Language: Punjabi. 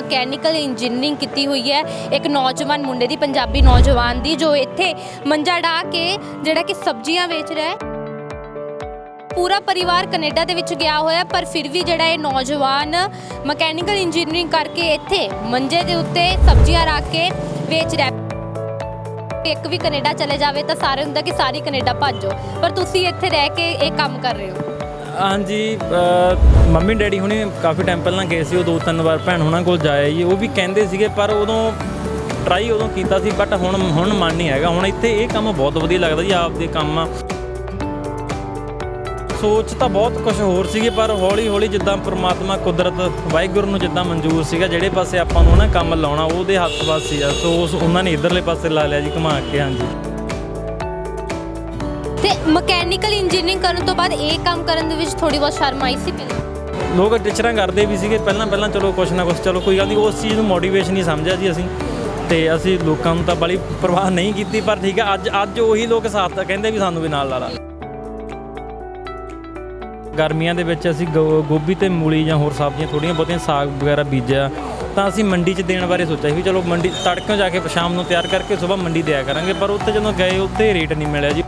ਮਕੈਨੀਕਲ ਇੰਜੀਨੀਅਰਿੰਗ ਕੀਤੀ ਹੋਈ ਹੈ ਇੱਕ ਨੌਜਵਾਨ ਮੁੰਡੇ ਦੀ, ਪੰਜਾਬੀ ਨੌਜਵਾਨ ਦੀ, ਜੋ ਇੱਥੇ ਮੰਜਾ ਢਾ ਕੇ ਜਿਹੜਾ ਕਿ ਸਬਜ਼ੀਆਂ ਵੇਚ ਰਿਹਾ ਹੈ। ਪੂਰਾ ਪਰਿਵਾਰ ਕੈਨੇਡਾ ਦੇ ਵਿੱਚ ਗਿਆ ਹੋਇਆ, ਪਰ ਫਿਰ ਵੀ ਜਿਹੜਾ ਇਹ ਨੌਜਵਾਨ ਮਕੈਨੀਕਲ ਇੰਜੀਨੀਅਰਿੰਗ ਕਰਕੇ ਇੱਥੇ ਮੰਜੇ ਦੇ ਉੱਤੇ ਸਬਜ਼ੀਆਂ ਰੱਖ ਕੇ ਵੇਚ ਰਿਹਾ ਇੱਕ ਵੀ ਕੈਨੇਡਾ ਚਲੇ ਜਾਵੇ ਤਾਂ ਸਾਰੇ ਹੁੰਦਾ ਕਿ ਸਾਰੀ ਕੈਨੇਡਾ ਭੱਜੋ ਪਰ ਤੁਸੀਂ ਇੱਥੇ ਰਹਿ ਕੇ ਇਹ ਕੰਮ ਕਰ ਰਹੇ ਹੋ। ਹਾਂਜੀ ਮੰਮੀ ਡੈਡੀ ਹੁਣੇ ਕਾਫੀ ਟਾਈਮ ਪਹਿਲਾਂ ਗਏ ਸੀ, ਉਹ ਦੋ ਤਿੰਨ ਵਾਰ ਭੈਣ ਹੁਣਾਂ ਕੋਲ ਜਾਇਆ ਜੀ, ਉਹ ਵੀ ਕਹਿੰਦੇ ਸੀਗੇ, ਪਰ ਉਦੋਂ ਟਰਾਈ ਉਦੋਂ ਕੀਤਾ ਸੀ ਬਟ ਹੁਣ ਹੁਣ ਮਨ ਨਹੀਂ ਹੈਗਾ। ਹੁਣ ਇੱਥੇ ਇਹ ਕੰਮ ਬਹੁਤ ਵਧੀਆ ਲੱਗਦਾ ਜੀ, ਆਪਦੇ ਕੰਮ ਆ। ਸੋਚ ਤਾਂ ਬਹੁਤ ਕੁਝ ਹੋਰ ਸੀਗੀ, ਪਰ ਹੌਲੀ ਹੌਲੀ ਜਿੱਦਾਂ ਪ੍ਰਮਾਤਮਾ ਕੁਦਰਤ, ਵਾਹਿਗੁਰੂ ਨੂੰ ਜਿੱਦਾਂ ਮਨਜ਼ੂਰ ਸੀਗਾ, ਜਿਹੜੇ ਪਾਸੇ ਆਪਾਂ ਨੂੰ ਨਾ ਕੰਮ ਲਾਉਣਾ, ਉਹਦੇ ਹੱਥ ਵੱਸ ਸੀ। ਸੋ ਉਹਨਾਂ ਨੇ ਇਧਰਲੇ ਪਾਸੇ ਲਾ ਲਿਆ ਜੀ, ਘੁਮਾ ਕੇ, ਹਾਂਜੀ। ਤੇ ਮਕੈਨੀਕਲ ਇੰਜੀਨੀਅਰਿੰਗ ਕਰਨ ਤੋਂ ਬਾਅਦ ਇਹ ਕੰਮ ਕਰਨ ਦੇ ਵਿੱਚ ਥੋੜੀ ਬਹੁਤ ਸ਼ਰਮ ਆਈ ਸੀ ਪਹਿਲਾਂ ਲੋਕ ਟੀਚਰਾਂ ਕਰਦੇ ਵੀ ਸੀਗੇ, ਪਹਿਲਾਂ ਪਹਿਲਾਂ ਚਲੋ ਕੁਛ ਨਾ ਕੁਛ, ਚਲੋ ਕੋਈ ਗੱਲ ਨਹੀਂ ਉਸ ਚੀਜ਼ ਨੂੰ ਮੋਟੀਵੇਸ਼ਨ ਹੀ ਸਮਝਿਆ ਜੀ ਅਸੀਂ। ਤੇ ਅਸੀਂ ਲੋਕਾਂ ਨੂੰ ਤਾਂ ਬੜੀ ਪਰਵਾਹ ਨਹੀਂ ਕੀਤੀ, ਪਰ ਠੀਕ ਹੈ, ਅੱਜ ਅੱਜ ਉਹੀ ਲੋਕ ਸਾਥ ਤਾਂ ਕਹਿੰਦੇ ਵੀ ਸਾਨੂੰ ਵੀ ਨਾਲ ਲਾ ਲਾ। ਗਰਮੀਆਂ ਦੇ ਵਿੱਚ ਅਸੀਂ ਗੋ- ਗੋਭੀ ਤੇ ਮੂਲੀ ਜਾਂ ਹੋਰ ਸਬਜ਼ੀਆਂ ਥੋੜੀਆਂ ਬਹੁਤੀਆਂ ਸਾਗ ਵਗੈਰਾ ਬੀਜਿਆ, ਤਾਂ ਅਸੀਂ ਮੰਡੀ 'ਚ ਦੇਣ ਬਾਰੇ ਸੋਚਿਆ ਸੀ ਵੀ ਚਲੋ ਮੰਡੀ ਤੜਕਿਓਂ ਜਾ ਕੇ ਸ਼ਾਮ ਨੂੰ ਤਿਆਰ ਕਰਕੇ ਸਵੇਰ ਮੰਡੀ ਦਿਆ ਕਰਾਂਗੇ, ਪਰ ਉੱਥੇ ਜਦੋਂ ਗਏ, ਉੱਥੇ ਰੇਟ ਨਹੀਂ ਮਿਲਿਆ ਜੀ।